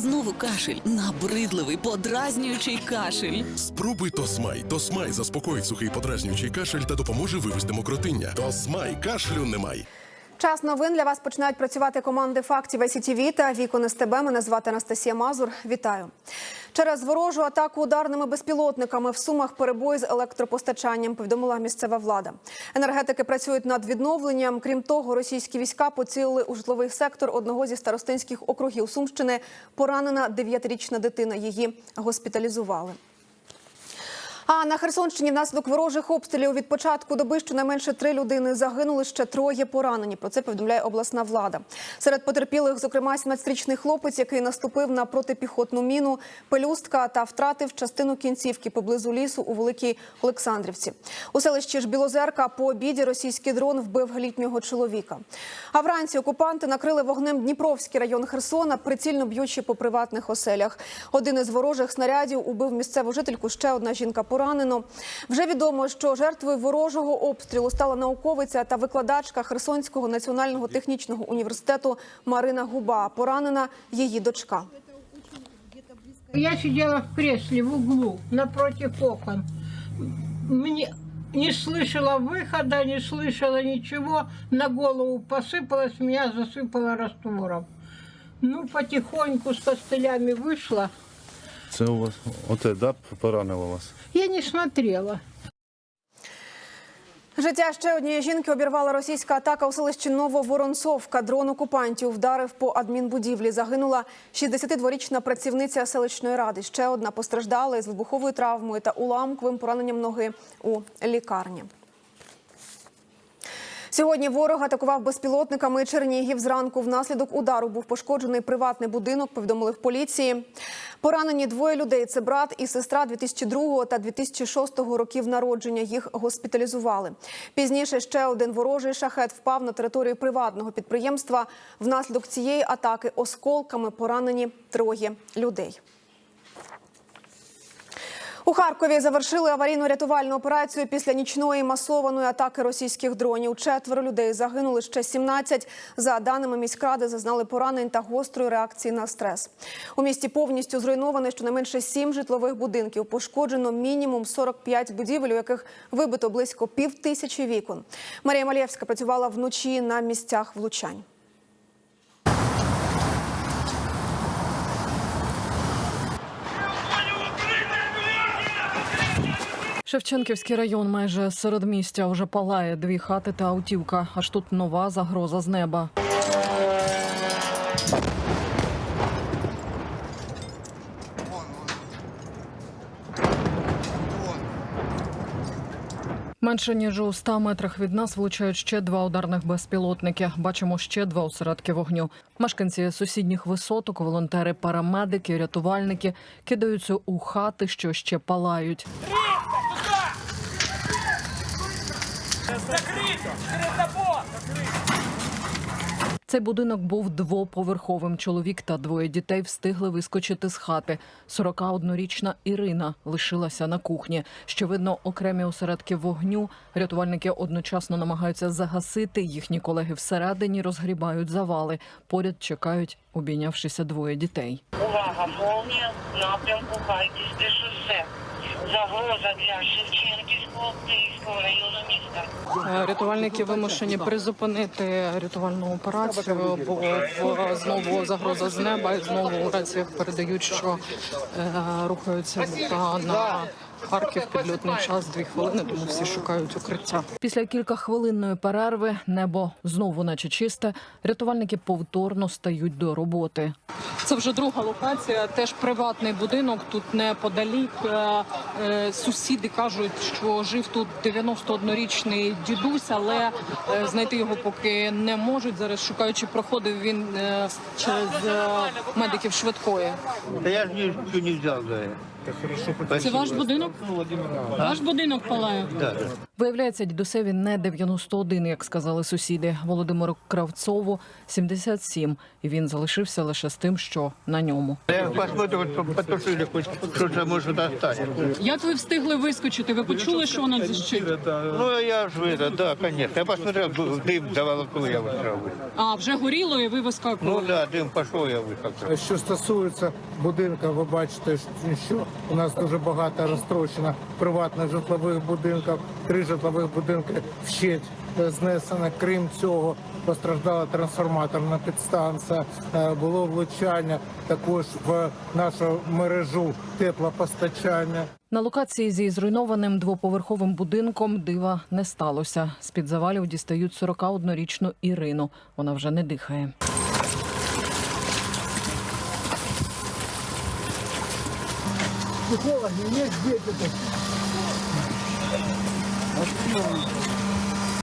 Знову кашель, набридливий, подразнюючий кашель. Спробуй Тосмай. Тосмай заспокоїть сухий подразнюючий кашель та допоможе вивести мокротиння. Тосмай кашлю немає. Час новин для вас починають працювати команди фактів СІТВ та Вікон СТБ. Мене звати Анастасія Мазур. Вітаю. Через ворожу атаку ударними безпілотниками в сумах перебої з електропостачанням. Повідомила місцева влада. Енергетики працюють над відновленням. Крім того, російські війська поцілили у житловий сектор одного зі старостинських округів Сумщини. Поранена дев'ятирічна дитина. Її госпіталізували. А на Херсонщині внаслідок ворожих обстрілів від початку доби щонайменше три людини загинули, ще троє поранені. Про це повідомляє обласна влада. Серед потерпілих, зокрема, 17-річний хлопець, який наступив на протипіхотну міну, пелюстка та втратив частину кінцівки поблизу лісу у Великій Олександрівці. У селищі ж Білозерка по обіді російський дрон вбив літнього чоловіка. А вранці окупанти накрили вогнем Дніпровський район Херсона, прицільно б'ючи по приватних оселях. Один із ворожих снарядів убив місцеву жительку. Ще одна жінка поранено. Вже відомо, що жертвою ворожого обстрілу стала науковиця та викладачка Херсонського національного технічного університету Марина Губа. Поранена її дочка. Я сидела в кресле в углу напротив окон. Мне не слышала выхода, не слышала ничего. На голову посыпалась, меня засыпало раствором. Ну, потихоньку с костылями вышла. Це у вас оте, да, поранило вас? Я не смотрела. Життя ще однієї жінки обірвала російська атака у селищі Нововоронцовка. Дрон окупантів вдарив по адмінбудівлі. Загинула 62-річна працівниця селищної ради. Ще одна постраждала із вибуховою травмою та уламковим пораненням ноги у лікарні. Сьогодні ворог атакував безпілотниками Чернігів. Зранку внаслідок удару був пошкоджений приватний будинок. Повідомили в поліції. Поранені двоє людей. Це брат і сестра 2002 та 2006 років народження. Їх госпіталізували. Пізніше ще один ворожий шахет впав на територію приватного підприємства. Внаслідок цієї атаки осколками поранені троє людей. У Харкові завершили аварійно-рятувальну операцію після нічної масованої атаки російських дронів. Четверо людей загинули ще 17. За даними міськради, зазнали поранень та гострої реакції на стрес. У місті повністю зруйновано щонайменше сім житлових будинків. Пошкоджено мінімум 45 будівель, у яких вибито близько пів тисячі вікон. Марія Малєвська працювала вночі на місцях влучань. Шевченківський район майже серед містя вже палає дві хати та автівка. Аж тут нова загроза з неба. Менше ніж у 100 метрах від нас влучають ще два ударних безпілотники. Бачимо ще два осередки вогню. Мешканці сусідніх висоток, волонтери, парамедики, рятувальники кидаються у хати, що ще палають. Цей будинок був двоповерховим. Чоловік та двоє дітей встигли вискочити з хати. 41-річна Ірина лишилася на кухні. Що видно, окремі осередки вогню. Рятувальники одночасно намагаються загасити. Їхні колеги всередині розгрібають завали. Поряд чекають, обійнявшися двоє дітей. Увага, молнія, напрямку Харківське шосе. Загроза для Шевченківського Київського району міста. Е, Рятувальники вимушені призупинити рятувальну операцію, бо знову загроза з неба і знову у раціях передають, що е, рухаються на Харків підльотний час дві хвилини, тому всі шукають укриття. Після кількахвилинної перерви небо знову, наче чисте. Рятувальники повторно стають до роботи. Це вже друга локація, теж приватний будинок. Тут неподалік. Е, е, Сусіди кажуть, що жив тут 91-річний дідусь, але е, знайти його поки не можуть. Зараз шукаючи, проходив він через медиків швидкої. Да я же ничего не взял это. Це ваш будинок? Ваш будинок палає. Да, да. Виявляється, дідусеві не 91, як сказали сусіди. Володимиру Кравцову 77, і він залишився лише з тим, що на ньому. Я посмотрю, чтобы потушили хоть что-то может остаться. Як ви встигли вискочити? Ви почули, що вона зіщить? Ну, я же это, да, конечно. Я посмотрел, был дым заволокло, я вышел. А вже горіло, і ви Ну вискакували. да, дым пошел, я вышел. Що стосується будинка, ви бачите, що у нас дуже багато розтрощено приватних житлових будинків. Три житлових будинки вщеть е, знесено. Крім цього, постраждала трансформаторна підстанція. Е, Було влучання також в нашу мережу теплопостачання. На локації зі зруйнованим двоповерховим будинком дива не сталося. З під завалів дістають 41-річну Ірину. Вона вже не дихає.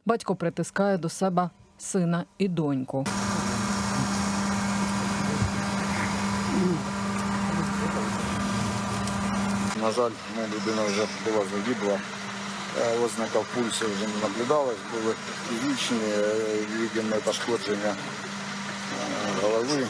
Батько притискає до себе сина і доньку. На жаль, ну, людина вже була загибла. Е, Ознаків пульсу вже не наблюдалось, були фізичні, е, пошкодження е, голови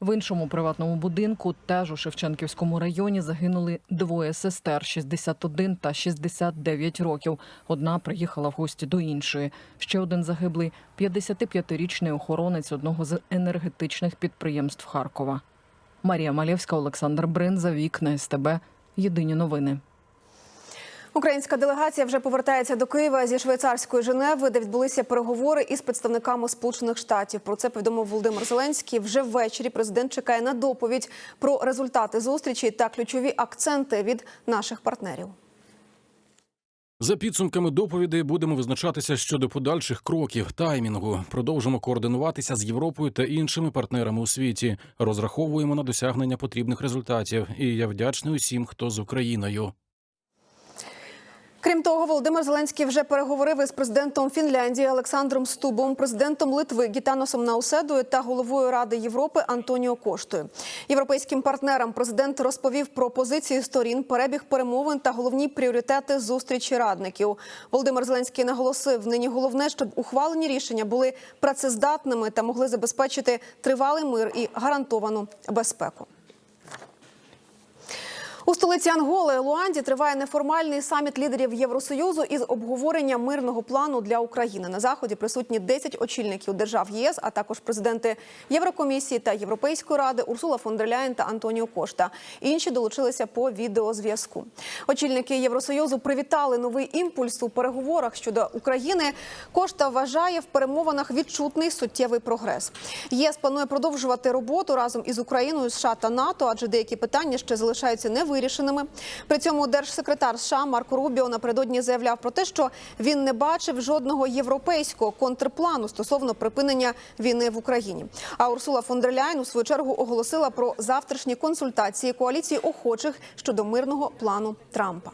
В іншому приватному будинку, теж у Шевченківському районі, загинули двоє сестер 61 та 69 років. Одна приїхала в гості до іншої. Ще один загиблий 55-річний охоронець одного з енергетичних підприємств Харкова. Марія Малєвська, Олександр Бринза, вікна СТБ. Єдині новини. Українська делегація вже повертається до Києва зі швейцарської Женеви, де відбулися переговори із представниками Сполучених Штатів. Про це повідомив Володимир Зеленський. Вже ввечері президент чекає на доповідь про результати зустрічі та ключові акценти від наших партнерів. За підсумками доповідей будемо визначатися щодо подальших кроків, таймінгу. Продовжимо координуватися з Європою та іншими партнерами у світі. Розраховуємо на досягнення потрібних результатів. І я вдячний усім, хто з Україною. Крім того, Володимир Зеленський вже переговорив із президентом Фінляндії Олександром Стубом, президентом Литви Гітаносом Науседою та головою Ради Європи Антоніо Коштою. Європейським партнерам президент розповів про позиції сторін, перебіг перемовин та головні пріоритети зустрічі радників. Володимир Зеленський наголосив: нині головне, щоб ухвалені рішення були працездатними та могли забезпечити тривалий мир і гарантовану безпеку. У столиці Анголи Луанді триває неформальний саміт лідерів Євросоюзу із обговорення мирного плану для України. На заході присутні 10 очільників держав ЄС, а також президенти Єврокомісії та Європейської ради Урсула фон дер Ляєн та Антоніо Кошта. Інші долучилися по відеозв'язку. Очільники Євросоюзу привітали новий імпульс у переговорах щодо України. Кошта вважає в перемовинах відчутний суттєвий прогрес. ЄС планує продовжувати роботу разом із Україною, США та НАТО, адже деякі питання ще залишаються невирішеними. При цьому держсекретар США Марко Рубіо напередодні заявляв про те, що він не бачив жодного європейського контрплану стосовно припинення війни в Україні. А Урсула фон дер Ляйн у свою чергу оголосила про завтрашні консультації коаліції охочих щодо мирного плану Трампа.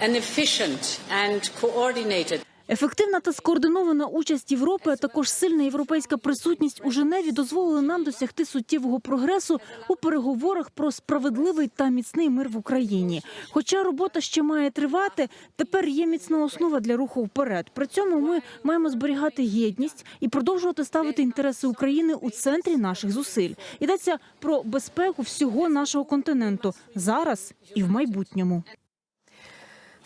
an efficient and coordinated Ефективна та скоординована участь Європи, а також сильна європейська присутність у Женеві дозволили нам досягти суттєвого прогресу у переговорах про справедливий та міцний мир в Україні. Хоча робота ще має тривати, тепер є міцна основа для руху вперед. При цьому ми маємо зберігати єдність і продовжувати ставити інтереси України у центрі наших зусиль. Йдеться про безпеку всього нашого континенту зараз і в майбутньому.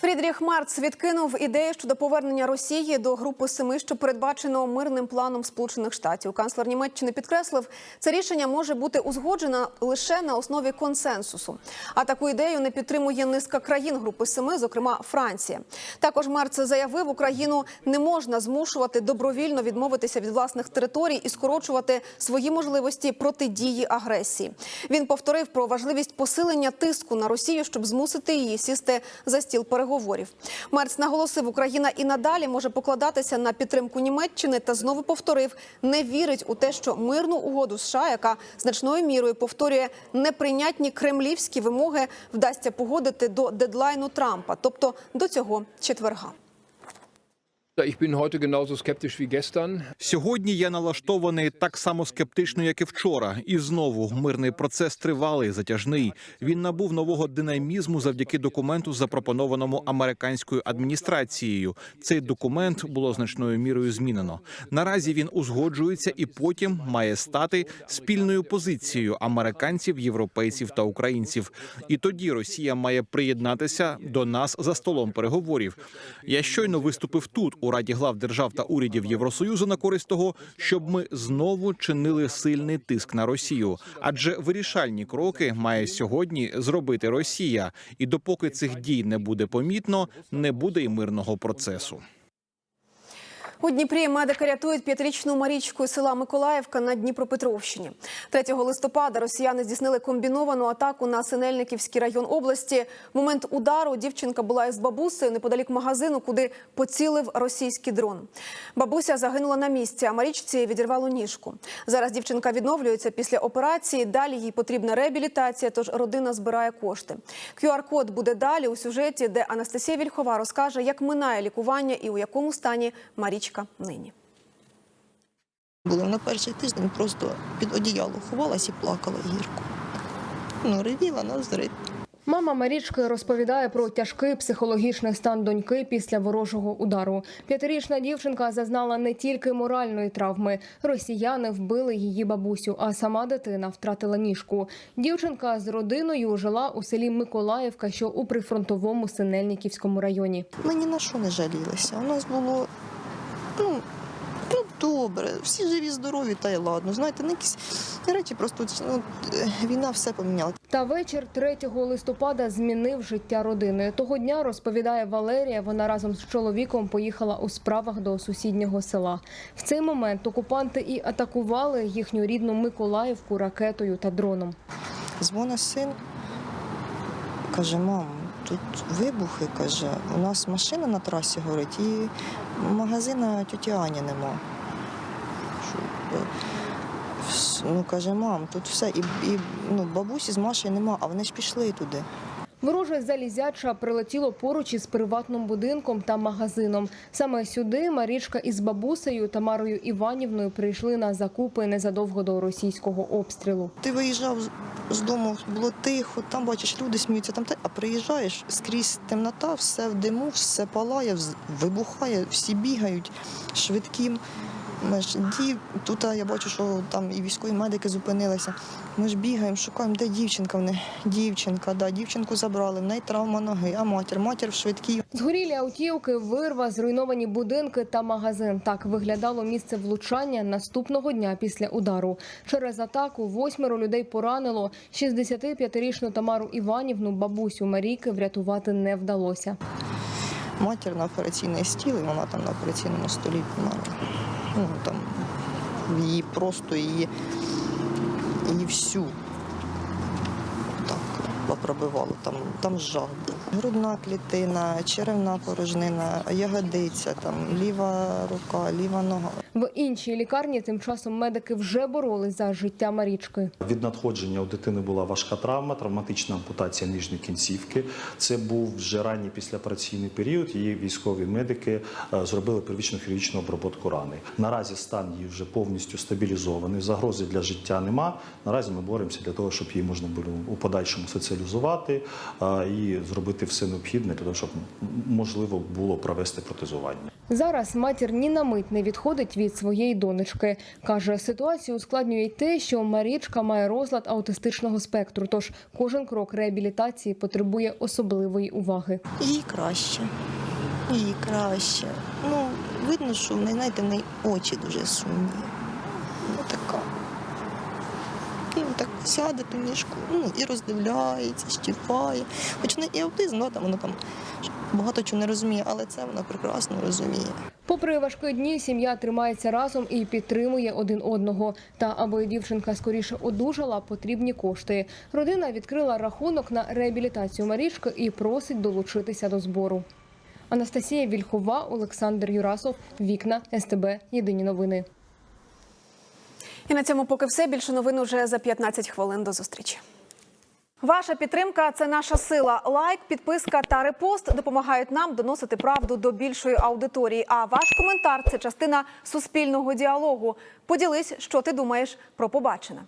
Фрідріх Марц відкинув ідею щодо повернення Росії до групи семи, що передбачено мирним планом Сполучених Штатів. Канцлер Німеччини підкреслив, це рішення може бути узгоджено лише на основі консенсусу. А таку ідею не підтримує низка країн групи семи, зокрема Франція. Також Марц заявив, Україну не можна змушувати добровільно відмовитися від власних територій і скорочувати свої можливості протидії агресії. Він повторив про важливість посилення тиску на Росію, щоб змусити її сісти за стіл переговорів. Мерц наголосив, Україна і надалі може покладатися на підтримку Німеччини та знову повторив, не вірить у те, що мирну угоду США, яка значною мірою повторює неприйнятні кремлівські вимоги, вдасться погодити до дедлайну Трампа, тобто до цього четверга. Сьогодні я налаштований так само скептично, як і вчора. І знову мирний процес тривалий, затяжний. Він набув нового динамізму завдяки документу, запропонованому американською адміністрацією. Цей документ було значною мірою змінено. Наразі він узгоджується і потім має стати спільною позицією американців, європейців та українців. І тоді Росія має приєднатися до нас за столом переговорів. Я щойно виступив тут у Раді глав держав та урядів Євросоюзу на користь того, щоб ми знову чинили сильний тиск на Росію, адже вирішальні кроки має сьогодні зробити Росія, і допоки цих дій не буде помітно, не буде й мирного процесу. У Дніпрі медики рятують п'ятирічну Марічку із села Миколаївка на Дніпропетровщині. 3 листопада росіяни здійснили комбіновану атаку на Синельниківський район області. В момент удару дівчинка була із бабусею неподалік магазину, куди поцілив російський дрон. Бабуся загинула на місці, а Марічці відірвало ніжку. Зараз дівчинка відновлюється після операції. Далі їй потрібна реабілітація, тож родина збирає кошти. QR-код буде далі у сюжеті, де Анастасія Вільхова розкаже, як минає лікування і у якому стані Марічка нині. Було на перший тиждень просто під одіяло ховалась і плакала гірко. Ну, ревіла на зрит. Мама Марічки розповідає про тяжкий психологічний стан доньки після ворожого удару. П'ятирічна дівчинка зазнала не тільки моральної травми. Росіяни вбили її бабусю, а сама дитина втратила ніжку. Дівчинка з родиною жила у селі Миколаївка, що у прифронтовому Синельниківському районі. Ми ні на що не жалілися. У нас було ну, ну добре, всі живі, здорові, та й ладно. Знаєте, не якісь речі просто ну, е, війна все поміняла. Та вечір 3 листопада змінив життя родини. Того дня розповідає Валерія. Вона разом з чоловіком поїхала у справах до сусіднього села. В цей момент окупанти і атакували їхню рідну Миколаївку ракетою та дроном. Дзвонить син, каже, мам, тут вибухи, каже, у нас машина на трасі горить і магазина тіті Ані нема. Е, Ну, каже, мам, тут все, і, і ну, бабусі з Машею нема, а вони ж пішли туди. Вороже залізяча прилетіло поруч із приватним будинком та магазином. Саме сюди Марічка із бабусею Тамарою Іванівною прийшли на закупи незадовго до російського обстрілу. Ти виїжджав з- дому, було тихо, там бачиш, люди сміються, там а приїжджаєш скрізь темнота, все в диму, все палає, вибухає, всі бігають швидкі. Ми ж дів, тут я бачу, що там і військові медики зупинилися. Ми ж бігаємо, шукаємо, де дівчинка в неї. Дівчинка, да, дівчинку забрали, в неї травма ноги, а матір, матір в швидкій. Згорілі автівки, вирва, зруйновані будинки та магазин. Так виглядало місце влучання наступного дня після удару. Через атаку восьмеро людей поранило. 65-річну Тамару Іванівну, бабусю Марійки, врятувати не вдалося. Матір на операційний стіл, і вона там на операційному столі померла. Ну, там її просто її, її всю так попробивало. Там, там жах був. Грудна клітина, черевна порожнина, ягодиця, там ліва рука, ліва нога. В іншій лікарні тим часом медики вже боролись за життя Марічки. Від надходження у дитини була важка травма, травматична ампутація нижньої кінцівки. Це був вже ранній післяопераційний період. Її військові медики е, зробили первічну хірургічну обробку рани. Наразі стан її вже повністю стабілізований. Загрози для життя нема. Наразі ми боремося для того, щоб її можна було у подальшому соціалізувати е, і зробити все необхідне для того, щоб можливо було провести протезування. Зараз матір ні на мить не відходить від своєї донечки. Каже, ситуацію ускладнює й те, що Марічка має розлад аутистичного спектру, тож кожен крок реабілітації потребує особливої уваги. Їй краще. Їй краще. Ну, видно, що в неї, знаєте, очі дуже сумні. Ну, така. І так сяде ту ніжку, ну, і роздивляється, щіпає. Хоч в і аутизм, ну, там, вона там багато чого не розуміє, але це вона прекрасно розуміє. Попри важкі дні, сім'я тримається разом і підтримує один одного. Та аби дівчинка скоріше одужала, потрібні кошти. Родина відкрила рахунок на реабілітацію Марічки і просить долучитися до збору. Анастасія Вільхова, Олександр Юрасов, Вікна СТБ. Єдині новини. І на цьому поки все. Більше новин уже за 15 хвилин. До зустрічі. Ваша підтримка це наша сила. Лайк, підписка та репост допомагають нам доносити правду до більшої аудиторії. А ваш коментар це частина суспільного діалогу. Поділись, що ти думаєш про побачене.